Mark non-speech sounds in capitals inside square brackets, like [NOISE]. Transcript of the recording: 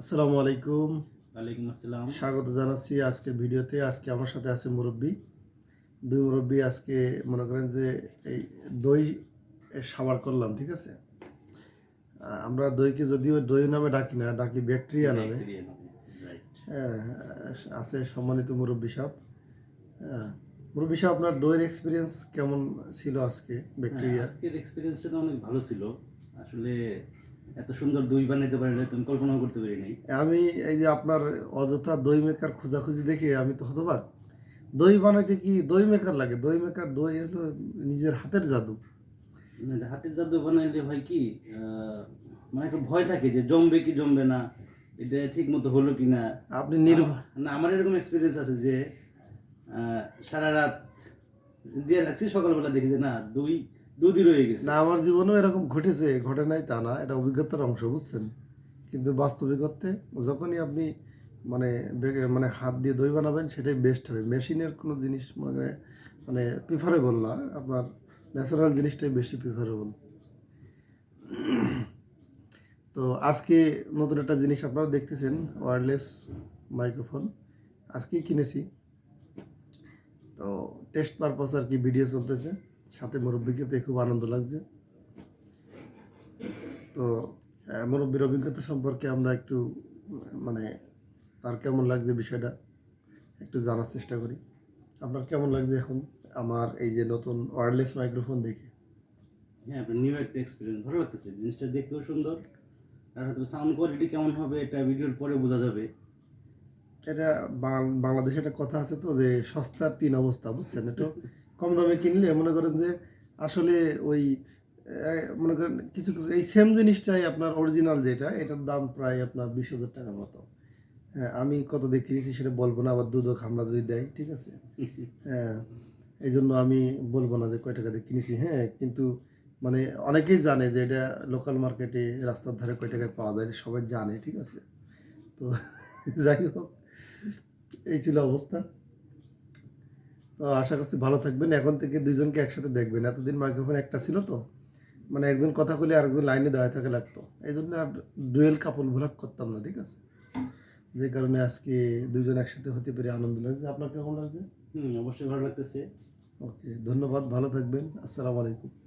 আসসালামু আলাইকুম। ওয়ালাইকুম আসসালাম। স্বাগত জানাচ্ছি আজকের ভিডিওতে। আজকে আমার সাথে আছে মুরব্বী। দুই মুরব্বী আজকে মনে করেন যে এই দই সাবার করলাম ঠিক আছে? আমরা দইকে যদিও দই নামে ডাকি না ডাকি ব্যাকটেরিয়া নামে। হ্যাঁ, আছে সম্মানিত মুরব্বী সাহেব। হ্যাঁ, মুরব্বী সাহেব আপনার দইয়ের এক্সপিরিয়েন্স কেমন ছিল আজকে ব্যাকটেরিয়া? আজকের এক্সপিরিয়েন্সটা তো অনেক ভালো ছিল। আসলে এত সুন্দর দই বানাইতে পারি না তুমি কল্পনাও করতে পারি নাই। আমি এই যে আপনার অযথা দই মেকার খোঁজাখুঁজি দেখে আমি তো হতবাক। দই বানাইতে কি দই মেকার লাগে? দই মেকার দই হলো নিজের হাতের জাদু। মানে হাতের জাদু বানাইলে ভাই কি মানে একটা ভয় থাকে যে জমবে কি জমবে না এটা ঠিক মতো হলো কি না। আপনি নির্ভর না আমার এরকম এক্সপিরিয়েন্স আছে যে সারা রাত দিয়ে রাখছি সকালবেলা দেখি যে না দুই দুধই রয়ে গেছে। না, আমার জীবনেও এরকম ঘটেছে, ঘটে নাই তা না, এটা অভিজ্ঞতার অংশ, বুঝছেন? কিন্তু বাস্তবিক অর্থে যখনই আপনি মানে মানে হাত দিয়ে দই বানাবেন, সেটাই বেস্ট হবে। মেশিনের কোনো জিনিস মানে মানে প্রিফারেবল না, আপনার ন্যাচারাল জিনিসটাই বেশি প্রিফারেবল তো আজকে নতুন একটা জিনিস আপনারা দেখতেছেন ওয়্যারলেস মাইক্রোফোন আজকেই কিনেছি। তো টেস্ট পারপাস আর কি ভিডিও চলতেছে। সাথে মুরব্বীকে পেয়ে খুব আনন্দ লাগছে। তো মুরব্বীর অভিজ্ঞতা সম্পর্কে আমরা একটু মানে তার কেমন লাগছে বিষয়টা একটু জানার চেষ্টা করি। আপনার কেমন লাগছে এখন আমার এই যে নতুন ওয়ারলেস মাইক্রোফোন দেখে? হ্যাঁ আপনার নিউ একটা এক্সপিরিয়েন্স ভালো লাগতেছে। জিনিসটা দেখতেও সুন্দর। আর হয়তো সাউন্ড কোয়ালিটি কেমন হবে এটা ভিডিওর পরে বোঝা যাবে। এটা বাংলাদেশে একটা কথা আছে তো যে সস্তার তিন অবস্থা বুঝছেন? একটু কম দামে কিনলে মনে করেন যে আসলে ওই মনে করেন কিছু কিছু এই সেম জিনিসটাই আপনার অরিজিনাল যেটা এটার দাম প্রায় আপনার বিশ হাজার টাকার মতো। হ্যাঁ আমি কত দিয়ে কিনেছি সেটা বলব না আবার দুধও খামলা যদি দেয় ঠিক আছে? [LAUGHS] হ্যাঁ এই জন্য আমি বলব না যে কয় টাকা দিয়ে কিনেছি হ্যাঁ কিন্তু মানে অনেকেই জানে যে এটা লোকাল মার্কেটে রাস্তার ধারে কয় টাকায় পাওয়া যায় সবাই জানে ঠিক আছে? তো [LAUGHS] যাই হোক এই ছিল অবস্থা। তো আশা করছি ভালো থাকবেন। এখন থেকে দুইজনকে একসাথে দেখবেন। এতদিন মাইক্রোফোন একটা ছিল তো মানে একজন কথা বলে আরেকজন লাইনে দাঁড়ায় থাকা লাগতো। এই জন্য আর ডুয়েল কাপল ভোলাক করতাম না ঠিক আছে? যে কারণে আজকে দুইজন একসাথে হতে পেরে আনন্দ লাগছে। আপনার কেমন লাগছে? হুম অবশ্যই ভালো লাগতেছে। ওকে ধন্যবাদ ভালো থাকবেন। আসসালামু আলাইকুম।